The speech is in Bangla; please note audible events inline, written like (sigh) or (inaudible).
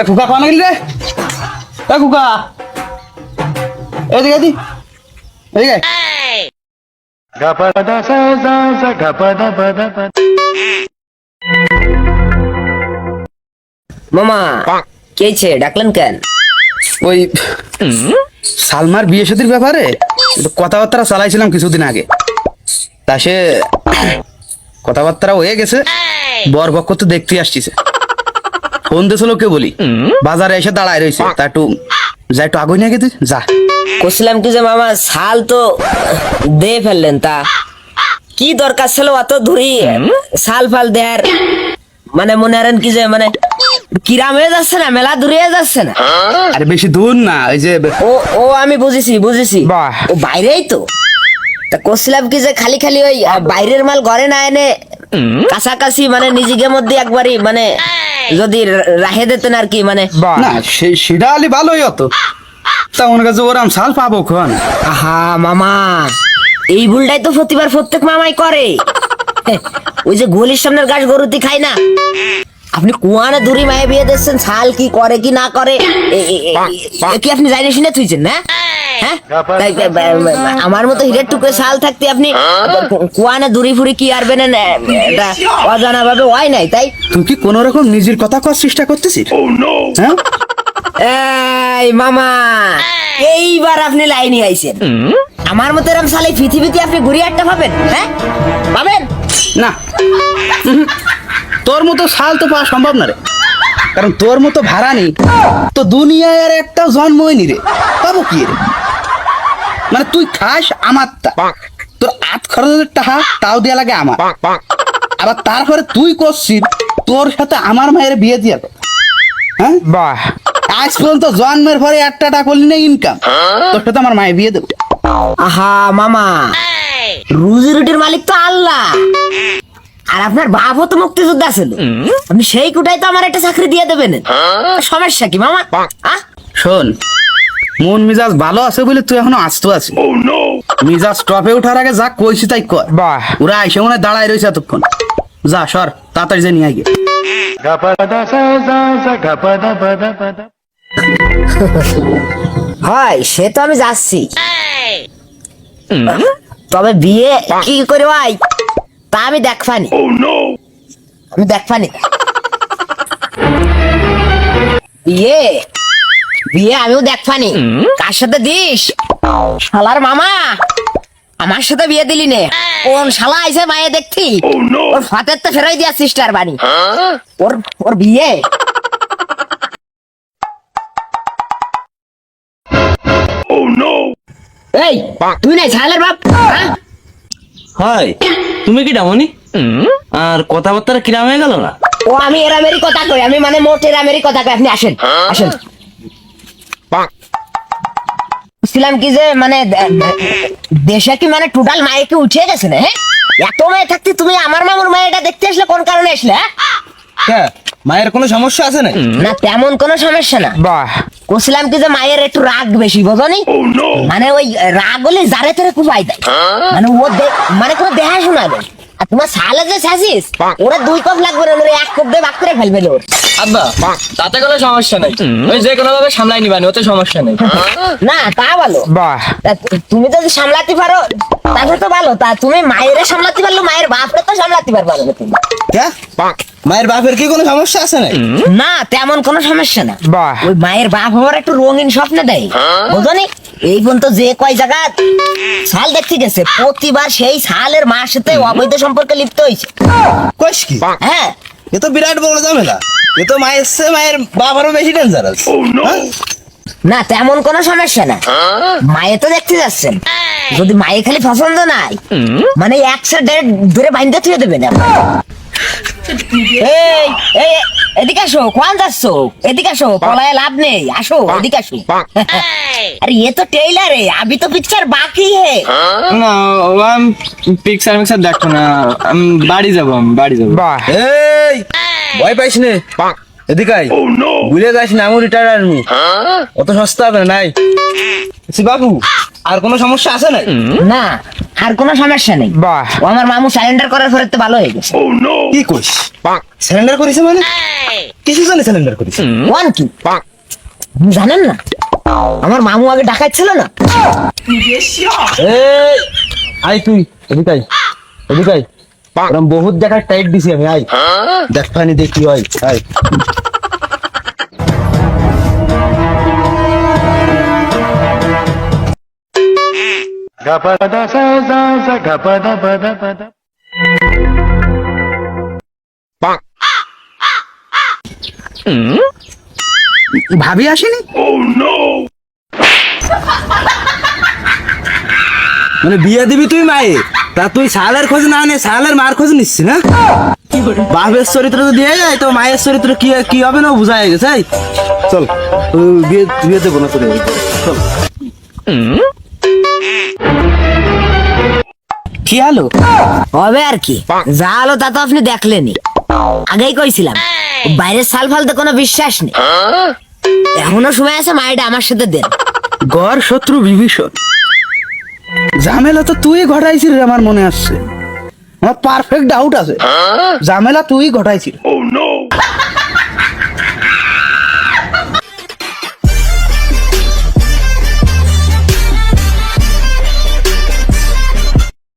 এ খাওয়া গেলি রে। এ কুকা এদিকে এদি এদিকে। মামা কেছে ডাকলেন কেন? ওই সালমার বিয়ে সাদির ব্যাপারে কথাবার্তা চালাইছিলাম কিছুদিন আগে। তা সে কথাবার্তা হয়ে গেছে। বর পক্ষ তো দেখতে আসছিছে ফোন দিয়েছিল কে বলি? বাজারে এসে দাঁড়ায় রয়েছে তা একটু যা একটু আগুন নিয়ে গেছিস যা। কছিলাম কি যে মামা শাল তো দিয়ে ফেললেন তা। কি দরকার ছিল অত ধরি? শাল ফাল দেয়ার। মানে মনে করেন কি যে মানে কিরাম হয়ে যাচ্ছে না মেলা দূরে যাচ্ছে না। আরে বেশি দূর না ওই যে ও ও আমি বুঝেছি বুঝেছি। বাহ। ও বাইরেই তো। তা করছিলাম কি যে খালি খালি ওই বাইরের মাল ঘরে না এনে কাছাকাছি মানে নিজেকে মধ্যে একবারই মানে যদি রাহে দিতেন আর কি মানে না সেটা আলি ভালোই হতো তা ওর কাছে ওরাম সাল পাবো খন আহা মামা এই ভুলটাই তো প্রতিবার প্রত্যেক মামাই করে ওই যে গলির সামনের গাছ গরুতি খায় না আপনি কুয়ানে দূরে মায়ে বিয়ে দিচ্ছেন ছাল কি করে কি না করে কি আপনি জানি শুনে থুইছেন না হ্যাঁ? আমার মতো হিরের টুকরে শাল থাকতে আপনি কুয়ানে দূরে ফুরি কি আরবেন এটা অজানা ভাবে হয় নাই তাই? তুই কি কোন রকম নিজের কথা করার চেষ্টা করতেছিস? হ্যাঁ? এই মামা এইবার আপনি লাইনে আইছেন আমার মতো এরকম সালে পৃথিবীতে আপনি ঘুরিয়ে একটা পাবেন হ্যাঁ? পাবেন? না। তোর মতো শাল তো পাওয়া সম্ভব না রে। কারণ তোর মতো ভাড়া নেই। তো দুনিয়ায় আর একটা জন্ম হয়নি রে। পাবো কি রে? মানে তুই খাস আমার তোর আত খরচের টাকা তাও দেয়া লাগে আমার। আবার তারপরে তুই করছিস তোর সাথে আমার মায়ের বিয়ে দিয়ে হ্যাঁ? বাহ। আজ পর্যন্ত জন্মের পরে একটা টাকা করলি না ইনকাম তোর সাথে আমার মায়ের বিয়ে দেবো। আহা মামা। রুজি রুটির মালিক তো আল্লাহ। আর আপনার বাপও তো মুক্তিযোদ্ধা ছিল। আপনি সেই কুটাই তো আমার একটা চাকরি দিয়ে দেবেন। সমস্যা কি মামা? আহ? শোন মন মিজাজ ভালো আছে বলে তুই এখনও আসতে আছিস। মিজাজ টপে ওঠার আগে যা কইছি তাই কর। বাহ। ওরা আইসে মনে দাঁড়ায় রয়েছে এতক্ষণ। যা সর তাড়াতাড়ি যে নিয়ে গিয়ে হয় সে তো আমি যাচ্ছি। তবে বিয়ে কি করে ভাই তা আমি দেখবানি আমি দেখবানি বিয়ে বিয়ে আমিও দেখবানি কার সাথে দিস? শালার মামা আমার সাথে বিয়ে দিলি নে। কোন শালা আইসে মায়ে দেখতি? ওর ফাতের তো ফেরাই দিয়া সিস্টার বাড়ি। ওর ওর বিয়ে। এই তুই নাই শালার বাপ? হ্যাঁ? হয় তুমি কি ডামনি? আর কথাবার্তা কিরাম হয়ে গেল না? ও আমি এরামেরই কথা কই আমি মানে মোট এরামেরই কথা কই। আপনি আসেন আসেন। ছিলাম কি যে মানে দেশে কি মানে টোটাল মায়ে কি উঠে গেছে না হ্যাঁ? এত মেয়ে থাকতে তুমি আমার মামুর মায়েটা দেখতে আসলে কোন কারণে আসলে হ্যাঁ? মায়ের কোনো সমস্যা আছে না না তেমন কোনো সমস্যা না। বাহ। কছিলাম কি যে মায়ের একটু রাগ বেশি বোঝনি? মানে ওই রাগ হলে জারে তারে কুপাই দেয়। মানে ও দে- মানে কোনো দেখা শোনা দেয় আর তোমার সালে যে শাসিস ওরা দুই কপ লাগবে না ওরা এক কপ দিয়ে বাক করে ফেলবে ওর। আব্বা তাতে কোনো সমস্যা নাই। ওই যে কোনো ভাবে সামলাই নিবানি ওতে সমস্যা নেই। না তা ভালো। বাহ। তুমি যদি সামলাতে পারো তাহলে তো ভালো। তা তুমি মায়ের সামলাতে পারল মায়ের বাপরে তো সামলাতে পারবে না তুমি। মায়ের বাপের কি কোনো সমস্যা আছে না না তেমন কোনো সমস্যা না। বাহ। ওই মায়ের বাপ হওয়ার একটু রঙিন স্বপ্ন দেয়। বুঝনি এই পর্যন্ত যে কয় জায়গা শাল দেখতে গেছে প্রতিবার সেই শালের মার সাথে অবৈধ সম্পর্কে লিপ্ত হয়েছে। কইস কি? হ্যাঁ। এ তো বিরাট বড় ঝামেলা। এ তো মায়ের সে মায়ের আরও বেশি ডেঞ্জারাস না তেমন কোনো সমস্যা না। মায়ে তো দেখতে যাচ্ছেন। যদি মায়ে খালি পছন্দ নাই মানে একশো দেড় ধরে বাইন্দা থুয়ে দেবেন (laughs) এই এই এদিকে আসো কোন যাচ্ছ এদিকে আসো পলায় লাভ নেই আসো এদিকে আসো (laughs) আরে ये तो टेलर है अभी तो पिक्चर बाकी है না আমি পিকচার মিক্সার দেখো না আমি বাড়ি যাবো আমি বাড়ি যাবো বাহ এই ভয় পাইস নে এদিকে আয় ভুলে যাস না আমি রিটায়ার আর্মি অত সস্তা হবে না নাই বলছি, বাবু আর কোনো সমস্যা আছে না না আর কোনো সমস্যা নেই। বাহ। ও আমার মামু সারেন্ডার করার পরে তো ভালো হয়ে গেছে। কি কইস? সিলিন্ডার করিস মানে? কিছু জানে সিলিন্ডার করিস ওয়ান কি জানেন না? আমার মামু আগে ডাকাচ্ছিল না? এই আই তুই এদিকে আই এদিকে আই বহুত জায়গায় টাইট দিছি আমি আই দেখ পানি দেখি হয় আই ভাবি আসেনি? মানে বিয়ে দিবি তুই মায়ে? তা তুই সালের খোঁজ না নে সালের মার খোঁজ নিচ্ছি না? বাপের চরিত্র তো দিয়ে যায় তো মায়ের চরিত্র কি কি হবে না বুঝা গেছে চল বিয়ে বিয়ে দেবো না তোর চল। কি আলো? হবে আর কি? যা আলো তা তো আপনি দেখলেনি আগেই কইছিলাম বাইরের সাল ফালতে কোনো বিশ্বাস নেই। এখনও সময় আছে মায়েরটা আমার সাথে দেন। গড় শত্রু বিভীষণ। ঝামেলা তো তুই ঘটাইছিস রে আমার মনে আসছে। আমার পারফেক্ট ডাউট আছে। ঝামেলা তুই ঘটাইছিস